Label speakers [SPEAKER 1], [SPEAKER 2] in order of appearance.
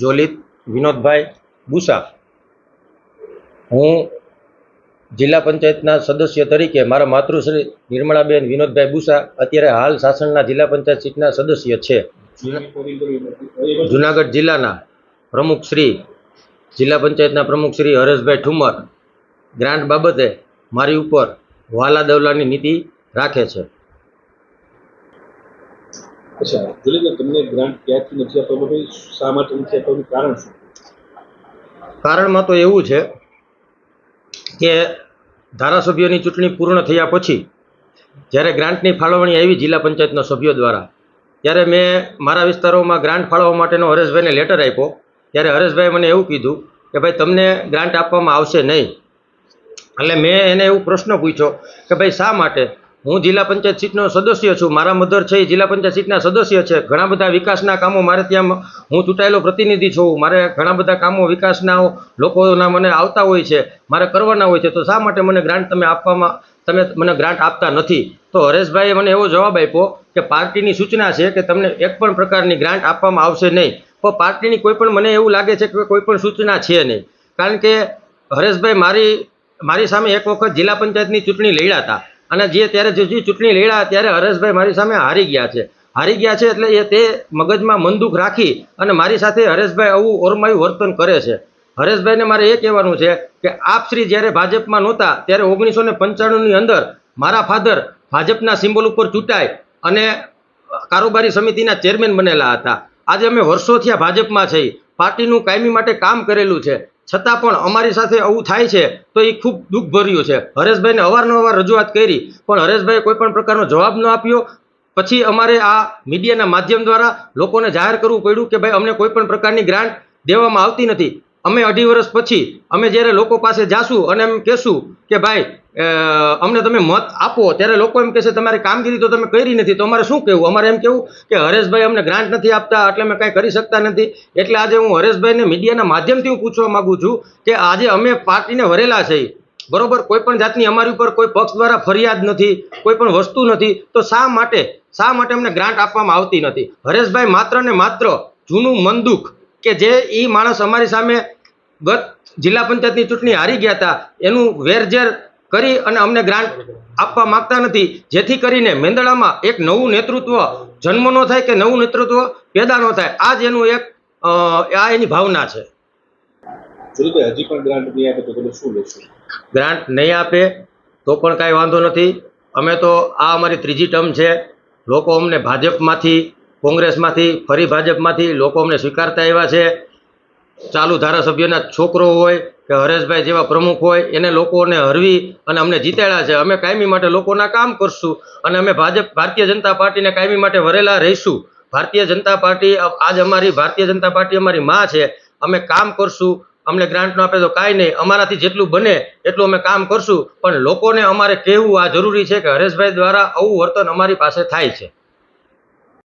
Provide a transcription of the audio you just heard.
[SPEAKER 1] જોલિત વિનોદભાઈ બુસા. હું જિલ્લા પંચાયતના સદસ્ય તરીકે મારા માતૃશ્રી નિર્મળાબેન વિનોદભાઈ બુસા અત્યારે હાલ શાસનના જિલ્લા પંચાયત સીટના સદસ્ય છે. જુનાગઢ જિલ્લાના પ્રમુખ શ્રી, જિલ્લા પંચાયતના પ્રમુખ શ્રી હરેશભાઈ ઠુમર ગ્રાન્ટ બાબતે મારી ઉપર વાલા દવલાની નીતિ રાખે છે.
[SPEAKER 2] અચ્છા જોલીને તમને ગ્રાન્ટ ક્યાંથી નથી આપવા માટે શા માટે નથી આપવાનું કારણ શું?
[SPEAKER 1] કારણમાં તો એવું છે કે ધારાસભ્યોની ચૂંટણી પૂર્ણ થયા પછી, જ્યારે ગ્રાન્ટની ફાળવણી આવી જિલ્લા પંચાયતના સભ્યો દ્વારા, ત્યારે મેં મારા વિસ્તારોમાં ગ્રાન્ટ ફાળવવા માટેનો હરેશભાઈને લેટર આપ્યો. ત્યારે હરેશભાઈ મને એવું કીધું કે ભાઈ, તમને ગ્રાન્ટ આપવામાં આવશે નહીં. એટલે મેં એને એવું પ્રશ્ન પૂછ્યો કે ભાઈ, શા માટે? હું જિલ્લા પંચાયત સીટનો સદસ્ય છું. મારા મધર છે એ જિલ્લા પંચાયત સીટના સદસ્ય છે. ઘણા બધા વિકાસના કામો મારે ત્યાં હું ચૂંટાયેલો પ્રતિનિધિ છું. મારે ઘણા બધા કામો વિકાસના લોકોના મને આવતા હોય છે. મારે કરવાના હોય છે. તો શા માટે મને ગ્રાન્ટ તમે આપવામાં, તમે મને ગ્રાન્ટ આપતા નથી? તો હરેશભાઈએ મને એવો જવાબ આપ્યો કે પાર્ટીની સૂચના છે કે તમને એક પણ પ્રકારની ગ્રાન્ટ આપવામાં આવશે નહીં. પણ પાર્ટીની કોઈ પણ મને એવું લાગે છે કે કોઈ પણ સૂચના છે નહીં. કારણ કે હરેશભાઈ મારી મારી સામે એક વખત જિલ્લા પંચાયતની ચૂંટણી લડ્યા હતા. અને જે ત્યારે જે ચૂંટણી લડ્યા ત્યારે હરેશભાઈ મારી સામે હારી ગયા છે. હારી ગયા છે એટલે એ તે મગજમાં મંદુક રાખી અને મારી સાથે હરેશભાઈ આવું ઓરમાયું વર્તન કરે છે. હરેશભાઈને મારે એ કહેવાનું છે કે આપશ્રી જ્યારે ભાજપમાં નહોતા ત્યારે ઓગણીસો ને પંચાણુંની અંદર મારા ફાધર ભાજપના સિમ્બોલ ઉપર ચૂંટાય અને કારોબારી સમિતિના ચેરમેન બનેલા હતા. આજે અમે વર્ષોથી આ ભાજપમાં છીએ. પાર્ટીનું કાયમી માટે કામ કરેલું છે. છતાં પણ અમારી સાથે આવું થાય છે, તો એ ખૂબ દુઃખભર્યું છે. હરેશભાઈને અવારનવાર રજૂઆત કરી, પણ હરેશભાઈએ કોઈ પણ પ્રકારનો જવાબ ન આપ્યો. પછી અમારે આ મીડિયાના માધ્યમ દ્વારા લોકોને જાહેર કરવું પડ્યું કે ભાઈ, અમને કોઈ પણ પ્રકારની ગ્રાન્ટ દેવામાં આવતી નથી. અમે અઢી વર્ષ પછી, અમે જ્યારે લોકો પાસે જાશું અને એમ કહેશું કે ભાઈ અમને તમે મત આપો. ત્યારે લોકો એમ કહેશે, તમારી કામગીરી તો તમે કરી નથી, તો અમારે શું કહેવું? અમારે એમ કહેવું કે, હરેશભાઈ અમને ગ્રાન્ટ નથી આપતા, એટલે અમે કાંઈ કરી શકતા નથી. એટલે આજે હું હરેશભાઈને મીડિયાના માધ્યમથી હું પૂછવા માગું છું કે, આજે અમે પાર્ટીને વરેલા છીએ બરોબર? કોઈ પણ જાતની અમારી ઉપર કોઈ પક્ષ દ્વારા ફરિયાદ નથી, કોઈ પણ વસ્તુ નથી, તો શા માટે શા માટે અમને ગ્રાન્ટ આપવામાં આવતી નથી? હરેશભાઈ માત્ર ને માત્ર જૂનું મનદુખ કે જે એ માણસ અમારી સામે ગત જિલ્લા પંચાયતની ચૂંટણી હારી ગયા હતા, એનું વેરઝેર કરી અને અમને ગ્રાન્ટ આપવા માંગતા નથી. જેથી કરીને મેંદડામાં એક નવું નેતૃત્વ જન્મ ન થાય કે નવું નેતૃત્વ પેદા ન થાય. આ જ એનું એક આ એની ભાવના છે.
[SPEAKER 2] હજી પણ ગ્રાન્ટ નહીં આપે તો શું લેશો?
[SPEAKER 1] ગ્રાન્ટ નહીં આપે તો પણ કાંઈ વાંધો નથી. અમે તો આ અમારી ત્રીજી ટર્મ છે. લોકો અમને ભાજપમાંથી કોંગ્રેસમાંથી ફરી ભાજપમાંથી લોકો અમને સ્વીકારતા આવ્યા છે. ચાલુ ધારાસભ્યના છોકરો હોય કે હરેશભાઈ જેવા પ્રમુખ હોય, એને લોકોને હરવી અને અમને જીતાડ્યા છે. અમે કાયમી માટે લોકોના કામ કરશું અને અમે ભાજપ, ભારતીય જનતા પાર્ટીને કાયમી માટે વરેલા રહીશું. ભારતીય જનતા પાર્ટી આજ અમારી, ભારતીય જનતા પાર્ટી અમારી માં છે. અમે કામ કરશું. અમને ગ્રાન્ટ આપે તો કાંઈ નહીં. અમારાથી જેટલું બને એટલું અમે કામ કરશું. પણ લોકોને અમારે કહેવું આ જરૂરી છે કે હરેશભાઈ દ્વારા આવું વર્તન અમારી પાસે થાય છે.